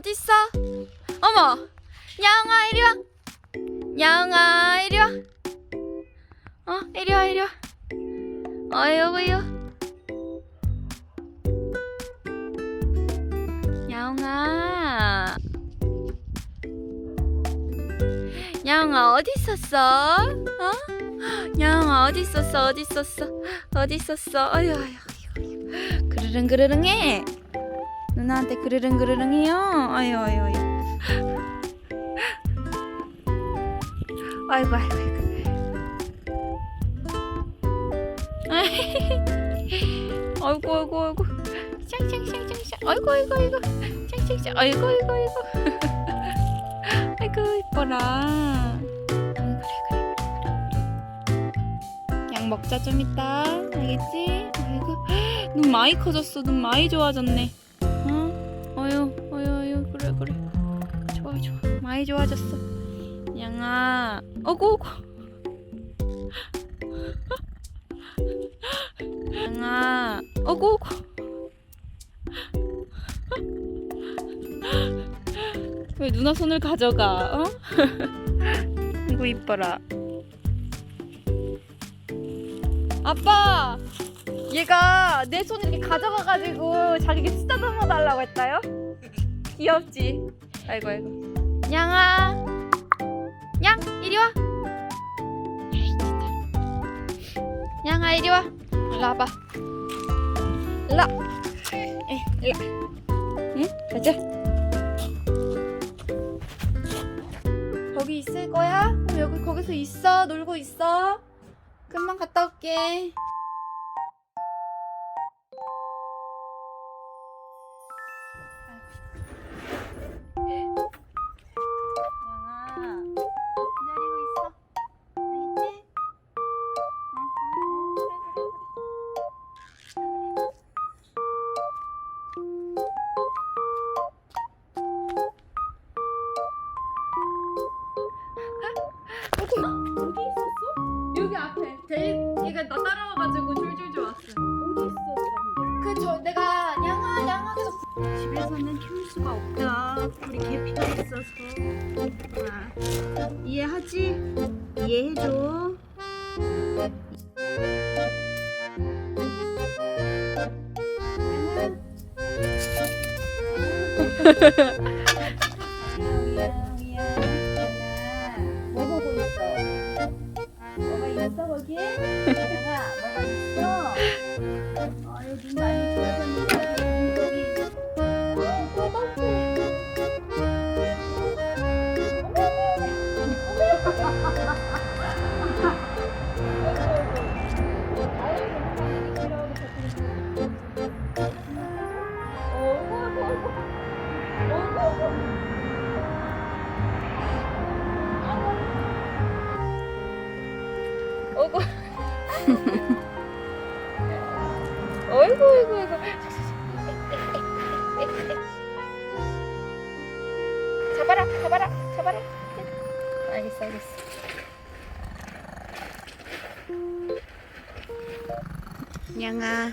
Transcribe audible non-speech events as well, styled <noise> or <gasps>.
어딨어? 어머, 야옹아 이리 와. 야옹아 이리 와. 어, 이리 와 이리 와. 어이구요. 야옹아. 야옹아 어디 있었어? 어? 야옹아 어디 있었어? 어디 있었어? 어디 있었어? 아유 아유 아유. 그르릉 그르릉해. 누나한테 그르릉 그르릉 해요. 아유 아유 아유. 아이고 아이고 아이고. <laughs> 아이고 아이고 아이고. 샹샹샹샹샹. 아이고 아이고 아이고. 샹샹샹. 아이고 아이고 아이고. <laughs> 아이고 이뻐라. 먹자 좀 이따. 알겠지? 아이고 <gasps> 눈 많이 커졌어. 눈 많이 좋아졌네. 많이 좋아졌어. 양아. 어구. 양아. 어구. 왜 누나 손을 가져가? 어? 이거 이뻐라. 아빠, 얘가 내 손을 이렇게 가져가가지고 자기가 쓰다듬어 달라고 했다요? 귀엽지? 아이고 아이고. 양아, 양 이리 와. 양아 이리 와. 일로 와봐. 일로. 일로. 와. 응? 가자. 거기 있을 거야? 그럼 여기 거기서 있어 놀고 있어. 금방 갔다 올게. 어디 있었어? 여기 앞에. 대 얘가 나 따라와가지고 졸졸졸 왔어. 어디 있었어? 그저 내가 양아 양아 계속 집에서는 키울 수가 없다. 우리 개피가 있어서. 아, 이해하지? 이해해줘. <laughs> 거기에? 내가 뭐가 있어? 아유 눈 많이 좋아졌는데 눈독이 어, 꼬박해. 어구. 어이구 어이구 어이구. 잡아라 잡아라 잡아라. 알겠어 알겠어. 양아